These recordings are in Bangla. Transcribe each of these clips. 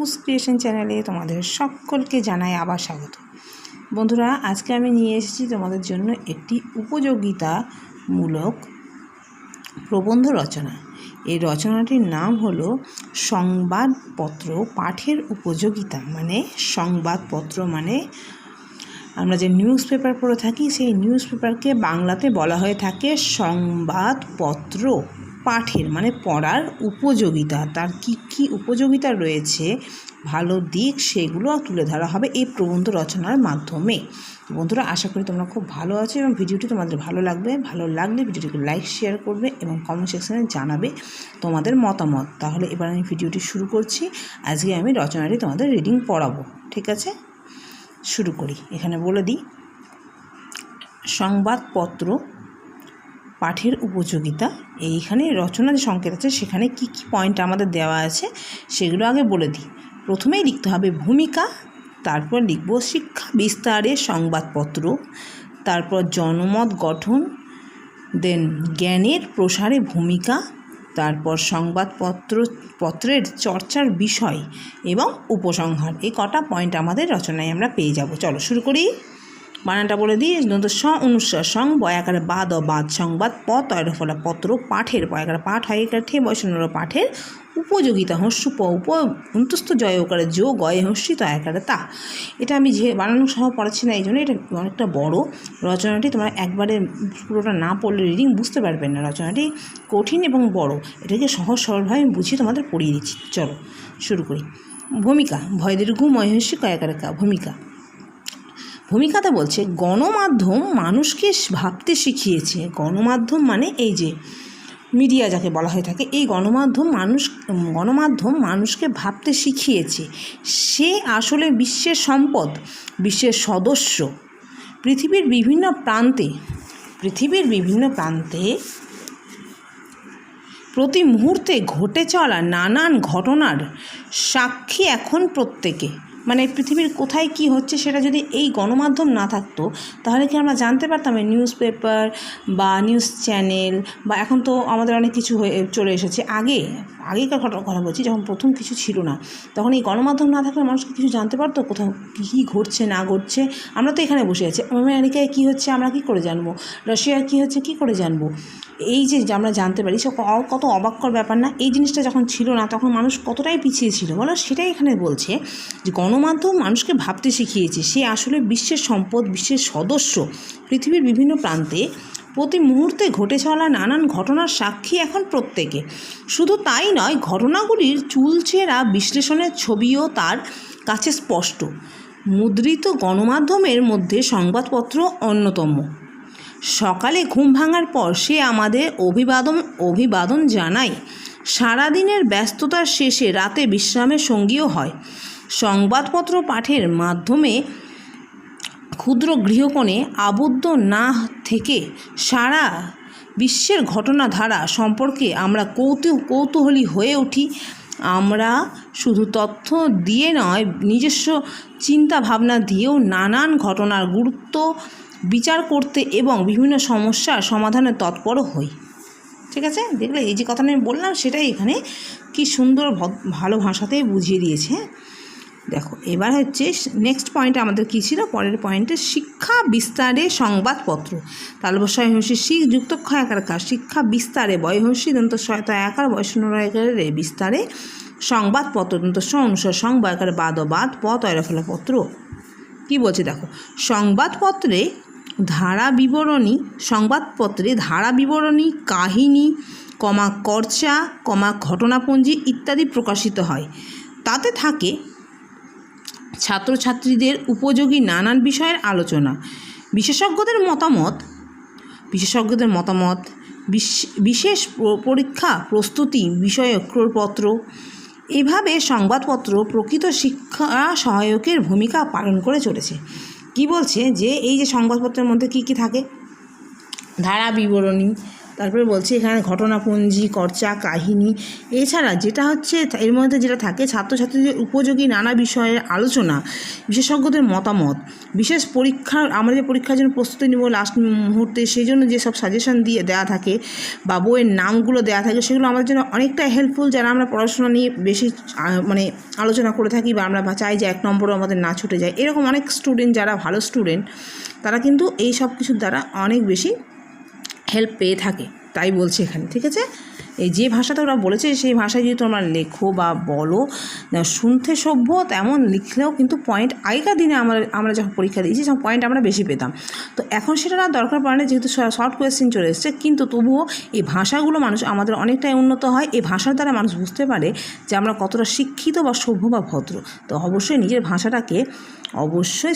পুস ক্রিয়েশন চ্যানেলে তোমাদের সকলকে জানাই আবার স্বাগত। বন্ধুরা, আজকে আমি নিয়ে এসেছি তোমাদের জন্য একটি উপযোগিতামূলক প্রবন্ধ রচনা। এই রচনাটির নাম হলো সংবাদপত্র পাঠের উপযোগিতা মানে সংবাদপত্র মানে আমরা যে নিউজ পেপার পড়ে থাকি, সেই নিউজ পেপারকে বাংলাতে বলা হয়ে থাকে সংবাদপত্র। পাঠের মানে পড়ার উপযোগিতা, তার কি কি উপযোগিতা রয়েছে, ভালো দিক সেগুলো তুলে ধরা হবে এই প্রবন্ধ রচনার মাধ্যমে। বন্ধুরা, আশা করি তোমরা খুব ভালো আছো এবং ভিডিওটি তোমাদের ভালো লাগবে। ভালো লাগলে ভিডিওটিকে লাইক, শেয়ার করবে এবং কমেন্ট সেকশানে জানাবে তোমাদের মতামত। তাহলে এবার আমি ভিডিওটি শুরু করছি। আজকে আমি রচনাটি তোমাদের রিডিং পড়াবো, ঠিক আছে? শুরু করি। এখানে বলে দিই, সংবাদপত্র পাঠের উপযোগিতা। এইখানে রচনা যে সংকেত আছে, সেখানে কি কি পয়েন্ট আমাদের দেওয়া আছে, সেগুলো আগে বলে দিই। প্রথমেই লিখতে হবে ভূমিকা, তারপর লিখব শিক্ষা বিস্তারে সংবাদপত্র, তারপর জনমত গঠন দেন জ্ঞানের প্রসারে ভূমিকা, তারপর সংবাদপত্র, পত্রের চর্চার বিষয় এবং উপসংহার। এই কটা পয়েন্ট আমাদের রচনায় আমরা পেয়ে যাব। চলো শুরু করি। বানানটা বলে দিই নন্ত স অনুস্বার সং বয়াকারে বাদ বাদ সংবাদ প তয়ের ফলা পত্র, পাঠের বয়াকারে পাঠ, হয় একার ঠে বয়সনর পাঠের উপযোগিতা হস্য প উপ, অন্তস্থ জয় ওকারে যো, গয়ে হস্যি তয়াকারে তা। এটা আমি যে বানানো সহ পড়াচ্ছি না, এই জন্য এটা অনেকটা বড়। রচনাটি তোমরা একবারে পুরোটা না পড়লে রিডিং বুঝতে পারবে না। রচনাটি কঠিন এবং বড়। এটাকে সহজ সরলভাবে আমি বুঝিয়ে তোমাদের পড়িয়ে দিচ্ছি। চলো, শুরু করি। ভূমিকা, ভয় দীর্ঘ ময়হস্যি কয়াকারে কা, ভূমিকা। ভূমিকাতে বলছে, গণমাধ্যম মানুষকে ভাবতে শিখিয়েছে। গণমাধ্যম মানে এই যে মিডিয়া যাকে বলা হয়ে থাকে, এই গণমাধ্যম মানুষ, গণমাধ্যম মানুষকে ভাবতে শিখিয়েছে। সে আসলে বিশ্বের সম্পদ, বিশ্বের সদস্য। পৃথিবীর বিভিন্ন প্রান্তে, পৃথিবীর বিভিন্ন প্রান্তে প্রতি মুহূর্তে ঘটে চলা নানান ঘটনার সাক্ষী এখন প্রত্যেকে। মানে পৃথিবীর কোথায় কি হচ্ছে সেটা যদি এই গণমাধ্যম না থাকতো, তাহলে কি আমরা জানতে পারতাম নিউজ পেপার বা নিউজ চ্যানেল বা এখন তো আমাদের অনেক কিছু হয়ে চলে এসেছে আগে? আগেকার ঘটনা কথা বলছি, যখন প্রথম কিছু ছিল না, তখন এই গণমাধ্যম না থাকলে মানুষকে কিছু জানতে পারতো? কোথাও কী ঘটছে, না ঘটছে? আমরা তো এখানে বসে আছি। আমেরিকায় কী হচ্ছে, আমরা কী করে জানব? রাশিয়ায় কী হচ্ছে, কী করে জানব? এই যে আমরা জানতে পারি সে কত অবাক্যর ব্যাপার না? এই জিনিসটা যখন ছিল না, তখন মানুষ কতটাই পিছিয়ে ছিল? বলো, সেটাই এখানে বলছে যে গণমাধ্যম মানুষকে ভাবতে শিখিয়েছে, সে আসলে বিশ্বের সম্পদ, বিশ্বের সদস্য, পৃথিবীর বিভিন্ন প্রান্তে প্রতি মুহূর্তে ঘটে চলা নানান ঘটনার সাক্ষী এখন প্রত্যেকে। শুধু তাই নয়, ঘটনাগুলির চুলচেরা বিশ্লেষণের ছবিও তার কাছে স্পষ্ট। মুদ্রিত গণমাধ্যমের মধ্যে সংবাদপত্র অন্যতম। সকালে ঘুম ভাঙার পর সে আমাদের অভিবাদন অভিবাদন জানায়। সারাদিনের ব্যস্ততার শেষে রাতে বিশ্রামের সঙ্গীও হয়। সংবাদপত্র পাঠের মাধ্যমে ক্ষুদ্র গৃহকোণে আবদ্ধ না থেকে সারা বিশ্বের ঘটনাধারা সম্পর্কে আমরা কৌতূ, কৌতূহলী হয়ে উঠি। আমরা শুধু তথ্য দিয়ে নয়, নিজস্ব চিন্তা ভাবনা দিয়েও নানান ঘটনার গুরুত্ব বিচার করতে এবং বিভিন্ন সমস্যার সমাধানে তৎপর হই। ঠিক আছে? দেখলে এই যে কথাটা আমি বললাম, সেটাই এখানে কি সুন্দর ভালো ভাষাতেই বুঝিয়ে দিয়েছে। হ্যাঁ দেখো, এবার হচ্ছে নেক্সট পয়েন্ট আমাদের কী ছিল? পরের পয়েন্টে শিক্ষা বিস্তারে সংবাদপত্র। তালবসয় হংসী শিখ যুক্ত ক্ষয়াকার শিক্ষা বিস্তারে বয়হংসী দন্ত সহায়তা একার বয়সনরাকারের বিস্তারে সংবাদপত্র। দন্ত স অনুসার সংবায়কার বাদ ও বাদ পথ পত্র। কী বলছে দেখো, সংবাদপত্রে ধারা বিবরণী, সংবাদপত্রে ধারা বিবরণী, কাহিনী, কমা কর্চা, কমা ঘটনাপঞ্জি ইত্যাদি প্রকাশিত হয়। তাতে থাকে ছাত্রছাত্রীদের উপযোগী নানান বিষয়ের আলোচনা। বিশেষজ্ঞদের মতামত বিশেষজ্ঞদের মতামত বিশেষ পরীক্ষা প্রস্তুতি বিষয়ক পত্র এভাবে সংবাদপত্র প্রকৃত শিক্ষা সহায়কের ভূমিকা পালন করে চলেছে। কি বলছে? যে এই যে সংবাদপত্রের মধ্যে কি কি থাকে? ধারা বিবরণী তারপরে বলছি এখানে ঘটনাপঞ্জি কর্চা কাহিনী। এছাড়া যেটা হচ্ছে, এর মধ্যে যেটা থাকে, ছাত্রছাত্রীদের উপযোগী নানা বিষয়ের আলোচনা, বিশেষজ্ঞদের মতামত, বিশেষ পরীক্ষার আমরা যে পরীক্ষার জন্য প্রস্তুতি নিব লাস্ট মুহূর্তে, সেই জন্য যেসব সাজেশন দিয়ে দেওয়া থাকে বা বইয়ের নামগুলো দেওয়া থাকে, সেগুলো আমাদের জন্য অনেকটা হেল্পফুল যারা আমরা পড়াশোনা নিয়ে বেশি মানে আলোচনা করে থাকি বা আমরা চাই যে এক নম্বরও আমাদের না ছুটে যায়। এরকম অনেক স্টুডেন্ট যারা ভালো স্টুডেন্ট তারা কিন্তু এই সব কিছুর দ্বারা অনেক বেশি হেল্প পেয়ে থাকে তাই বলছি এখানে ঠিক আছে? যে ভাষাটা ওরা বলেছে, সেই ভাষায় যদি তোমরা লেখো বা বলো শুনতে সভ্য, তেমন লিখলেও কিন্তু পয়েন্ট আগেকার দিনে আমরা আমরা যখন পরীক্ষা দিয়েছি, তখন পয়েন্ট আমরা বেশি পেতাম। তো এখন সেটা আর দরকার পড়ে না, যেহেতু শর্ট কোয়েশ্চেন চলে এসছে, কিন্তু তবুও এই ভাষাগুলো মানুষ আমাদের অনেকটাই উন্নত হয়। এই ভাষার দ্বারা মানুষ বুঝতে পারে যে আমরা কতটা শিক্ষিত বা সভ্য বা ভদ্র। তো অবশ্যই নিজের ভাষাটাকে অবশ্যই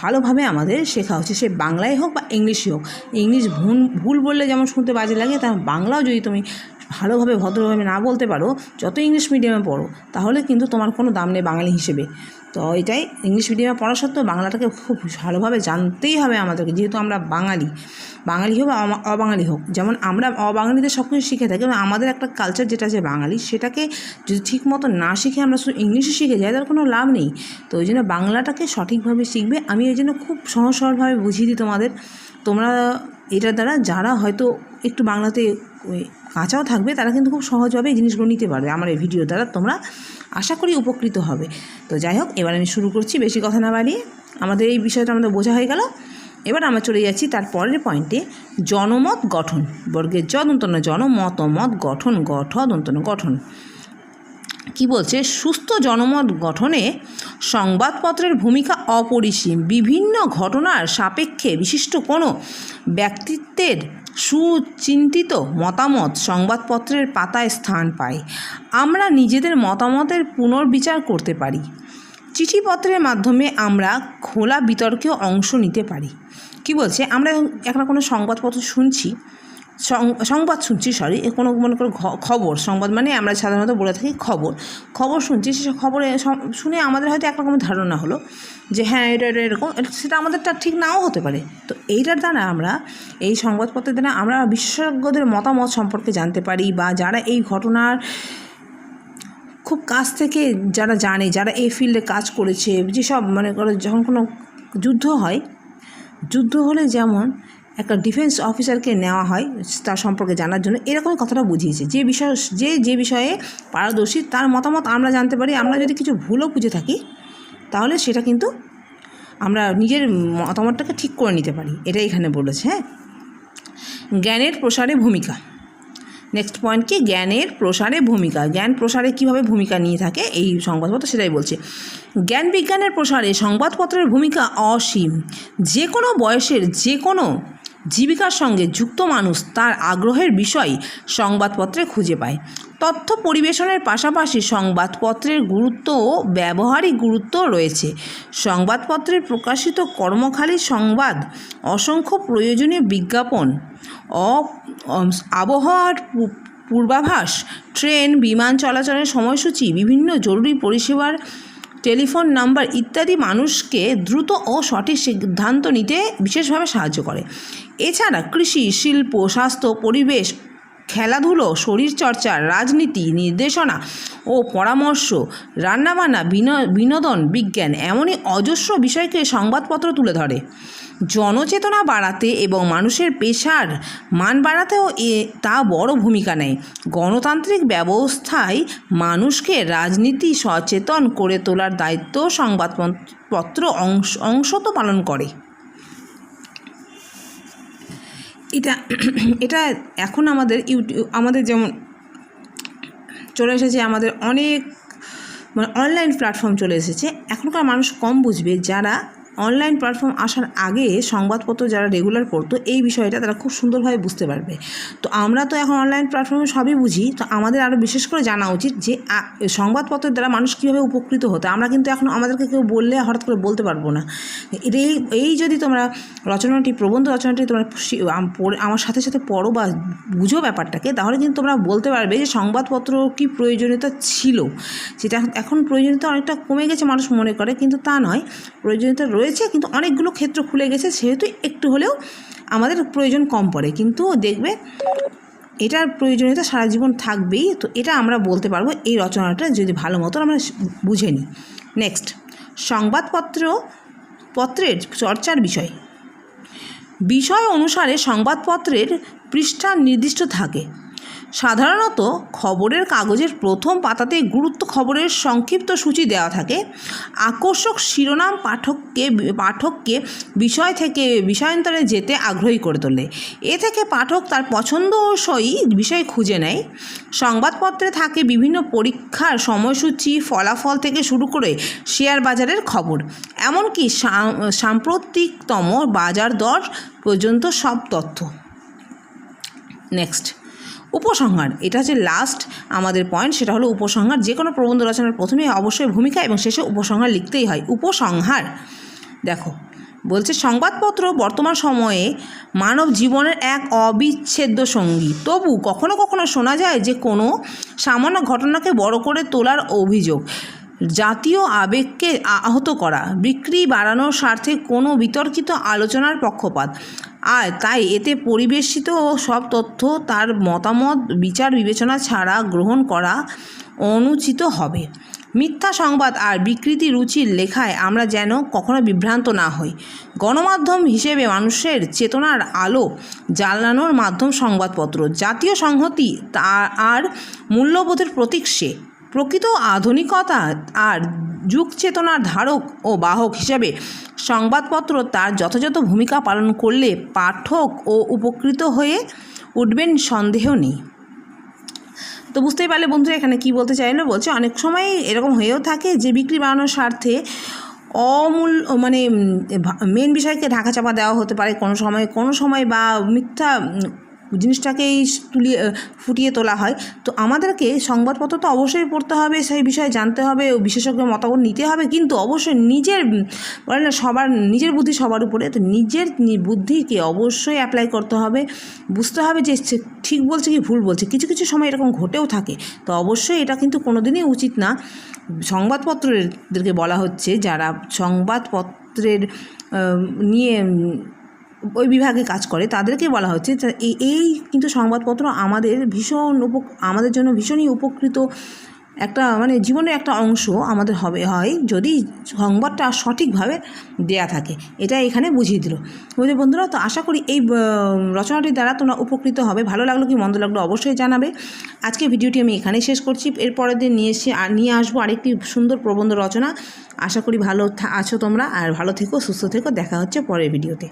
ভালোভাবে আমাদের শেখা উচিত। সে বাংলাই হোক বা ইংলিশই হোক। ইংলিশ ভুল ভুল বললে যেমন শুনতে বাজে লাগে তেমন বাংলাও যদি তুমি ভালোভাবে, ভদ্রভাবে না বলতে পারো, যত ইংলিশ মিডিয়ামে পড়ো, তাহলে কিন্তু তোমার কোনো দাম নেই বাঙালি হিসেবে। তো এটাই ইংলিশ মিডিয়ামে পড়া সত্ত্বেও বাংলাটাকে খুব ভালোভাবে জানতেই হবে আমাদেরকে, যেহেতু আমরা বাঙালি। বাঙালি হোক অবাঙালি হোক, যেমন আমরা অবাঙালিদের সব কিছু শিখে থাকি এবং আমাদের একটা কালচার যেটা আছে বাঙালি, সেটাকে যদি ঠিক মতো না শিখে আমরা শুধু ইংলিশে শিখে যাই তার কোনো লাভ নেই। তো ওই জন্য বাংলাটাকে সঠিকভাবে শিখবে। আমি ওই জন্য খুব সহজ সরলভাবে বুঝিয়ে দিই তোমাদের। তোমরা এটার দ্বারা, যারা হয়তো একটু বাংলাতে ওই কাঁচাও থাকবে, তারা কিন্তু খুব সহজভাবে এই জিনিসগুলো নিতে পারবে। আমার এই ভিডিও দ্বারা তোমরা আশা করি উপকৃত হবে। তো যাই হোক, এবার আমি শুরু করছি, বেশি কথা না বাড়িয়ে। আমাদের এই বিষয়টা আমাদের বোঝা হয়ে গেল। এবার আমরা চলে যাচ্ছি তার পরের পয়েন্টে জনমত গঠন। বর্গের জ দন্তন্য জন মতমত গঠন, গঠ দন্তন্য গঠন। কি বলছে? সুস্থ জনমত গঠনে সংবাদপত্রের ভূমিকা অপরিসীম। বিভিন্ন ঘটনার সাপেক্ষে বিশিষ্ট কোনো ব্যক্তিত্বের সুচিন্তিত মতামত সংবাদপত্রের পাতায় স্থান পায়। আমরা নিজেদের মতামতের পুনর্বিচার করতে পারি। চিঠিপত্রের মাধ্যমে আমরা খোলা বিতর্কেও অংশ নিতে পারি। কি বলছে? আমরা একটা কোনো সংবাদপত্র শুনছি। সংবাদ শুনছি সরি কোনো মনে করো খবর, সংবাদ মানে আমরা সাধারণত বলে থাকি খবর। খবর শুনছি, সে খবরে শুনে আমাদের হয়তো একরকম ধারণা হলো যে হ্যাঁ এটা এটা এরকম সেটা আমাদেরটা ঠিক নাও হতে পারে। তো এইটার দ্বারা আমরা এই সংবাদপত্রের দ্বারা আমরা বিশেষজ্ঞদের মতামত সম্পর্কে জানতে পারি বা যারা এই ঘটনার খুব কাছ থেকে যারা জানে, যারা এই ফিল্ডে কাজ করেছে, যেসব মানে করো যখন কোনো যুদ্ধ হয়, যুদ্ধ হলে যেমন একটা ডিফেন্স অফিসারকে নেওয়া হয় তার সম্পর্কে জানার জন্য। এরকমই কথাটা বুঝিয়েছে। যে বিষয়, যে যে বিষয়ে পারদর্শী তার মতামত আমরা জানতে পারি, আমরা যদি কিছু ভুলও বুঝে থাকি, তাহলে সেটা কিন্তু আমরা নিজের মতামতটাকে ঠিক করে নিতে পারি। এটাই এখানে বলেছে হ্যাঁ? জ্ঞানের প্রসারে ভূমিকা। নেক্সট পয়েন্ট কি? জ্ঞানের প্রসারে ভূমিকা। জ্ঞান প্রসারে কীভাবে ভূমিকা নিয়ে থাকে? এই সংবাদপত্র সেটাই বলছে। জ্ঞান বিজ্ঞানের প্রসারে সংবাদপত্রের ভূমিকা অসীম। যে কোনো বয়সের যে কোনো জীবিকার সঙ্গে যুক্ত মানুষ তার আগ্রহের বিষয় সংবাদপত্রে খুঁজে পায়। তথ্য পরিবেশনের পাশাপাশি সংবাদপত্রের গুরুত্ব ও ব্যবহারিক গুরুত্ব রয়েছে। সংবাদপত্রের প্রকাশিত কর্মখালী সংবাদ, অসংখ্য প্রয়োজনীয় বিজ্ঞাপন আবহাওয়ার পূর্বাভাস, ট্রেন, বিমান চলাচলের সময়সূচি, বিভিন্ন জরুরি পরিষেবার টেলিফোন নাম্বার ইত্যাদি মানুষকে দ্রুত ও সঠিক সিদ্ধান্ত নিতে বিশেষভাবে সাহায্য করে। এছাড়া কৃষি, শিল্প, স্বাস্থ্য, পরিবেশ, খেলাধুলো, শরীরচর্চা, রাজনীতি, নির্দেশনা ও পরামর্শ, রান্নাবান্না, বিনো- বিনোদন, বিজ্ঞান এমনই অজস্র বিষয়কে সংবাদপত্র তুলে ধরে। জনচেতনা বাড়াতে এবং মানুষের পেশার মান বাড়াতেও এ, তা বড় ভূমিকা নেয়। গণতান্ত্রিক ব্যবস্থায় মানুষকে রাজনীতি সচেতন করে তোলার দায়িত্ব সংবাদপত্র অংশ অংশ তো পালন করে। এটা এটা এখন আমাদের ইউটিউব আমাদের যেমন চলে এসেছে, আমাদের অনেক মানে অনলাইন প্ল্যাটফর্ম চলে এসেছে। এখনকার মানুষ কম বুঝবে যারা অনলাইন প্ল্যাটফর্ম আসার আগে সংবাদপত্র যারা রেগুলার পড়তো, এই বিষয়টা তারা খুব সুন্দরভাবে বুঝতে পারবে। তো আমরা তো এখন অনলাইন প্ল্যাটফর্মে সবই বুঝি, তো আমাদের আরও বিশেষ করে জানা উচিত যে সংবাদপত্রের দ্বারা মানুষ কীভাবে উপকৃত হতো। আমরা কিন্তু এখন আমাদেরকে কেউ বললে হঠাৎ করে বলতে পারব না। এই এই যদি তোমরা রচনাটি, প্রবন্ধ রচনাটি তোমরা আমার সাথে সাথে পড়ো বা বুঝো ব্যাপারটাকে, তাহলে কিন্তু তোমরা বলতে পারবে যে সংবাদপত্র কি প্রয়োজনীয়তা ছিল। সেটা এখন প্রয়োজনীয়তা অনেকটা কমে গেছে মানুষ মনে করে, কিন্তু তা নয়। প্রয়োজনীয়তা রয়েছে কিন্তু অনেকগুলো ক্ষেত্র খুলে গেছে, সেহেতু একটু হলেও আমাদের প্রয়োজন কম পড়ে। কিন্তু দেখবে এটার প্রয়োজনীয়তা সারা জীবন থাকবেই, তো এটা আমরা বলতে পারব এই রচনাটা যদি ভালো মতন আমরা বুঝে নিই। নেক্সট সংবাদপত্র, পত্রের চর্চার বিষয়। বিষয় অনুসারে সংবাদপত্রের পৃষ্ঠা নির্দিষ্ট থাকে। সাধারণত খবরের কাগজের প্রথম পাতাতে গুরুত্ব খবরের সংক্ষিপ্ত সূচি দেওয়া থাকে। আকর্ষক শিরোনাম পাঠককে পাঠককে বিষয় থেকে বিষয়ান্তরে যেতে আগ্রহী করে তোলে। এ থেকে পাঠক তার পছন্দসই বিষয় খুঁজে নেয়। সংবাদপত্রে থাকে বিভিন্ন পরীক্ষার সময়সূচি, ফলাফল থেকে শুরু করে শেয়ার বাজারের খবর। এমনকি সাম্প্রতিকতম বাজার দর পর্যন্ত সব তথ্য। নেক্সট। উপসংহার। এটা হচ্ছে লাস্ট আমাদের পয়েন্ট সেটা হলো উপসংহার। যে কোনো প্রবন্ধ রচনার প্রথমে অবশ্যই ভূমিকা এবং শেষে উপসংহার লিখতেই হয়। উপসংহার। দেখো, বলছে, সংবাদপত্র বর্তমান সময়ে মানব জীবনের এক অবিচ্ছেদ্য সঙ্গী। তবু কখনো কখনো শোনা যায় যে কোনো সামান্য ঘটনাকে বড় করে তোলার অভিযোগ। জাতীয় আবেগকে আহত করা, বিক্রি বাড়ানোর স্বার্থে কোনো বিতর্কিত আলোচনার পক্ষপাত। আর তাই এতে পরিবেশিত ও সব তথ্য তার মতামত, বিচার বিবেচনা ছাড়া গ্রহণ করা অনুচিত হবে। মিথ্যা সংবাদ আর বিকৃতি রুচির লেখায় আমরা যেন কখনো বিভ্রান্ত না হই। গণমাধ্যম হিসেবে মানুষের চেতনার আলো জ্বালানোর মাধ্যম সংবাদপত্র। জাতীয় সংহতি তা আর মূল্যবোধের প্রতীক সে। প্রকৃত আধুনিকতা আর যুগ চেতনার ধারক ও বাহক হিসেবে সংবাদপত্র তার যথাযথ ভূমিকা পালন করলে পাঠক ও উপকৃত হয়ে উঠবেন সন্দেহ নেই। তো বুঝতেই পারলে বন্ধুরা, এখানে কি বলতে চাইলো? বলছে, অনেক সময় এরকম হয়েও থাকে যে বিক্রি বাড়ানোর স্বার্থে অমূল্য মানে মেন বিষয়কে ঢাকা চাপা দেওয়া হতে পারে কোনো সময় কোনো সময় বা মিথ্যা জিনিসটাকেই তুলিয়ে ফুটিয়ে তোলা হয়। তো আমাদেরকে সংবাদপত্র তো অবশ্যই পড়তে হবে, সেই বিষয়ে জানতে হবে বিশেষজ্ঞের মতামত নিতে হবে। কিন্তু অবশ্যই নিজের বলে না, সবার, নিজের বুদ্ধি সবার উপরে। তো নিজের বুদ্ধিকে অবশ্যই অ্যাপ্লাই করতে হবে। বুঝতে হবে যে ঠিক বলছে কি ভুল বলছে। কিছু কিছু সময় এরকম ঘটেও থাকে। তো অবশ্যই এটা কিন্তু কোনো দিনই উচিত না। সংবাদপত্রদেরকে বলা হচ্ছে, যারা সংবাদপত্রের নিয়ে ওই বিভাগে কাজ করে তাদেরকে বলা হচ্ছে এই- কিন্তু সংবাদপত্র আমাদের ভীষণ উপ আমাদের জন্য ভীষণই উপকৃত একটা মানে জীবনের একটা অংশ আমাদের হবে, হয় যদি সংবাদটা সঠিকভাবে দেয়া থাকে। এটা এখানে বুঝিয়ে দিল। বুঝলি বন্ধুরা, তো আশা করি এই রচনাটির দ্বারা তোমরা উপকৃত হবে। ভালো লাগল কি, মন্দ লাগল অবশ্যই জানাবে। আজকে ভিডিওটি আমি এখানে শেষ করছি। এরপরের দিন নিয়ে এসে নিয়ে আসব আরেকটি সুন্দর প্রবন্ধ রচনা। আশা করি ভালো আছো তোমরা, আর ভালো থেকো, সুস্থ থেকো। দেখা হচ্ছে পরের ভিডিওতে।